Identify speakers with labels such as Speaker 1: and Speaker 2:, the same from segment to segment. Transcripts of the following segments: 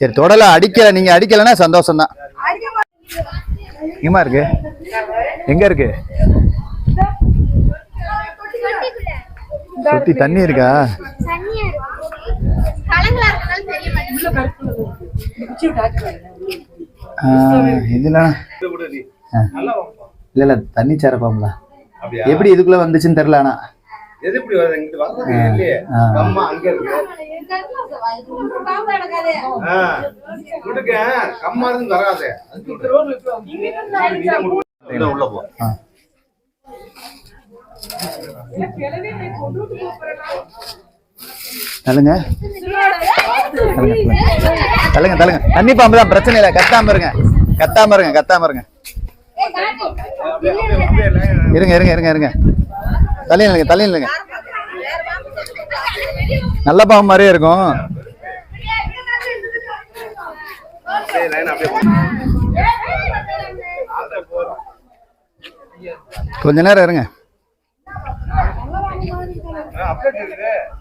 Speaker 1: சரி தொடல அடிக்கல நீங்க அடிக்கலன்னா சந்தோஷம் தான் எங்கம்மா இருக்கு. எங்க இருக்கு? சுத்தி தண்ணி இருக்கா?
Speaker 2: தண்ணியா
Speaker 1: இல்ல இல்ல தண்ணி சேர பாம்புல எப்படி இதுக்குள்ள வந்துச்சுன்னு தெரியல ஆனா.
Speaker 3: எது இப்படி வருது? இங்கிட்டு வர்றது இல்லையே.
Speaker 1: ஆ.
Speaker 3: அம்மா அங்க இருக்கு. ஆ. விடுங்க கம்மா இருந்து வராது. உள்ள உள்ள போ.
Speaker 1: ஆ. தள்ளுங்க. தள்ளுங்க தள்ளுங்க. தண்ணி பாம்பு தான் பிரச்சனை இல்லை. கத்தாம இருங்க. கத்தாம இருங்க கத்தாம இருங்க. இருங்க இருங்க இருங்க இருங்க. தள்ளி இல்லைங்க தள்ளி இல்லைங்க நல்ல பாம்பு மாதிரியே இருக்கும். கொஞ்ச நேரம் இருங்க.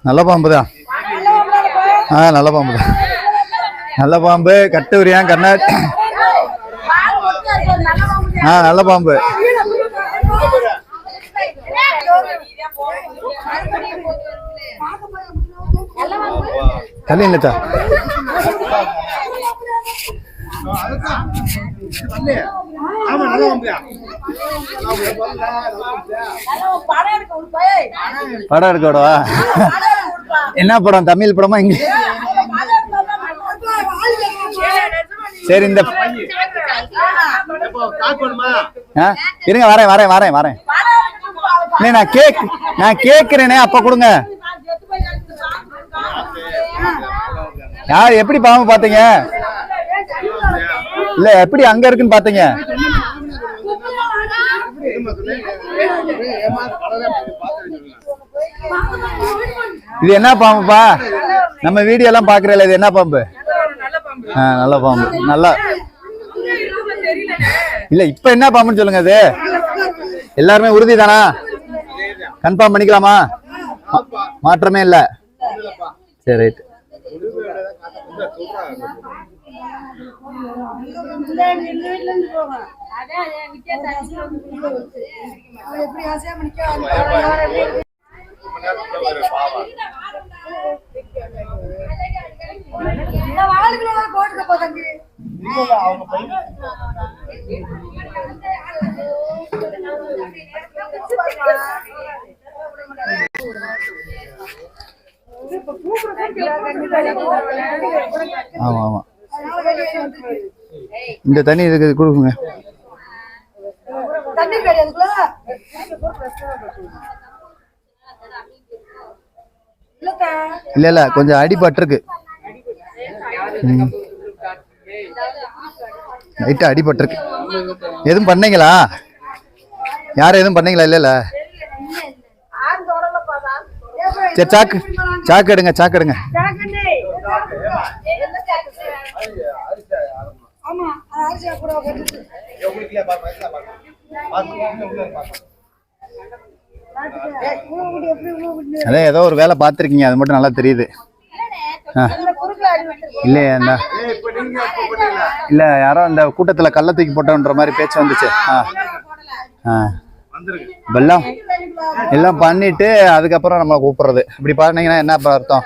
Speaker 1: நல்ல பாம்பு தான். ஆ நல்ல பாம்பு தான். நல்ல பாம்பு. கட்டுரியான் கண்ணா ஆ நல்ல பாம்பு. தள்ளி இல்லத்தா படம் எடுக்க விடவா? என்ன படம்? தமிழ் படமா? இங்க சரி இந்த இருங்க வரேன் வரேன் வரேன் வரேன். அண்ணே, நான் கேக் நான் கேட்கிறேனே அப்ப கொடுங்க. யார் எப்படி பாம்பு பாத்தீங்க இல்ல எப்படி அங்க இருக்குன்னு பாத்தீங்க இது என்ன பாம்புப்பா? நம்ம வீடியோ எல்லாம் பாக்குறேன் இது என்ன பாம்பு? ஆ, நல்ல பாம்பு. நல்லா இல்ல இப்ப என்ன பாம்புன்னு சொல்லுங்க அது. எல்லாருமே உறுதி தானா கன்ஃபார்ம் பண்ணிக்கலாமா? மாற்றமே இல்ல. சரி ரைட் ஆமா ஆமா. இந்த தண்ணி இதுக்கு கொடுக்குங்க. இல்ல இல்ல கொஞ்சம் அடிபட்டிருக்கு. லைட்டா அடிபட்டிருக்கு எதுவும் பண்ணீங்களா? யாரும் எதுவும் பண்ணீங்களா? இல்ல சரி சாக்கு சாக்கு எடுங்க சாக்கு எடுங்க.
Speaker 4: அதே
Speaker 1: அதான் ஏதோ ஒரு வேலை பார்த்துருக்கீங்க அது மட்டும் நல்லா தெரியுது. ஆ.
Speaker 4: குறுக்குல அடி
Speaker 1: இல்லையே அந்த
Speaker 3: ஏய்,
Speaker 1: யாரோ அந்த கூட்டத்தில் கள்ள தூக்கி போட்டோன்ற மாதிரி பேச்சு வந்துச்சு. ஆ. ஆ. எல்லாம் எல்லாம் பண்ணிட்டு அதுக்கப்புறம் நம்ம கூப்பிடுறது. இப்படி பண்ணீங்கன்னா என்ன அர்த்தம்.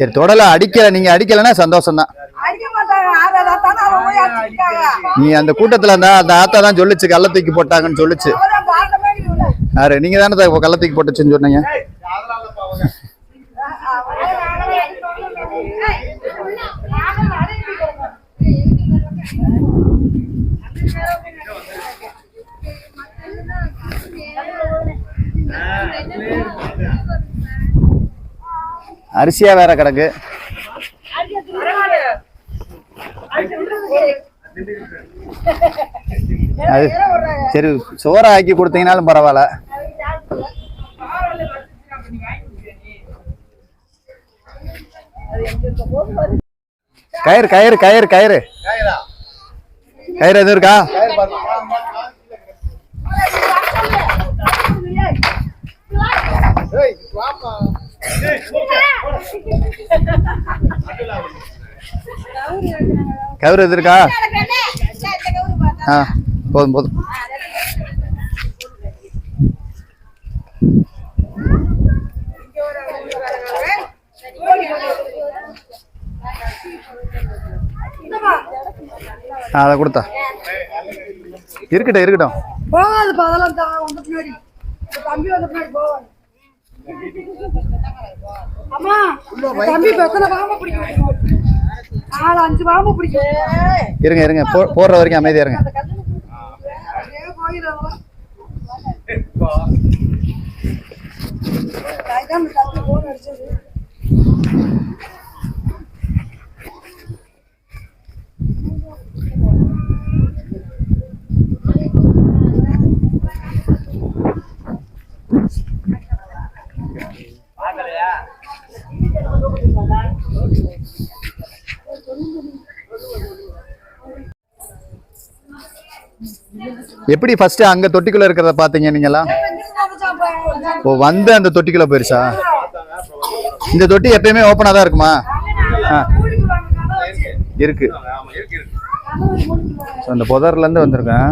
Speaker 1: சரி தொடல அடிக்கல. நீங்க அடிக்கலன்னா சந்தோஷம் தான் நீ அந்த கூட்டத்துல இருந்தா அந்த ஆத்தா தான் சொல்லுச்சு கள்ள தூக்கி போட்டாங்கன்னு சொல்லுச்சு
Speaker 4: அவன் பார்த்த மாதிரி இல்லை
Speaker 1: யாரு? நீங்க தானே இப்போ கள்ளத்துக்கு போட்டுச்சுன்னு சொன்னீங்க. அரிசியா வேற கிடக்கு. அது சரி சோறை ஆக்கி கொடுத்தீங்கனாலும் பரவாயில்ல. கயிறு கயிறு கயிறு கயிறு. கயிறு எதுவும் இருக்கா?
Speaker 3: கயிறு
Speaker 1: கயிறு எது இருக்கா? ஆ போதும் போதும் ஆ அதை கொடுத்தா இருக்கட்டும் இருக்கட்டும்
Speaker 4: போகாதுப்பா அதெல்லாம் தான் வந்து பின்னாடி இந்த தம்பி வந்து பின்னாடி போவாங்க அம்மா இந்த தம்பி இப்ப எத்தனை பாம்பு பிடிக்கும் நாலு அஞ்சு பாம்பு பிடிக்கும்
Speaker 1: இருங்க இருங்க போ போடுற வரைக்கும் அமைதியா இருங்க.
Speaker 4: அப்படியே
Speaker 1: எப்படி ஃபர்ஸ்ட் அங்க தொட்டிக்குள்ள இருக்கிறத பாத்தீங்க நீங்களாம் ஓ வந்து அந்த தொட்டிக்குள்ள போயிருச்சா? இந்த தொட்டி எப்பயுமே ஓப்பனா தான் இருக்குமா? இருக்கு. அந்த புதர்ல இருந்து வந்திருக்கேன்.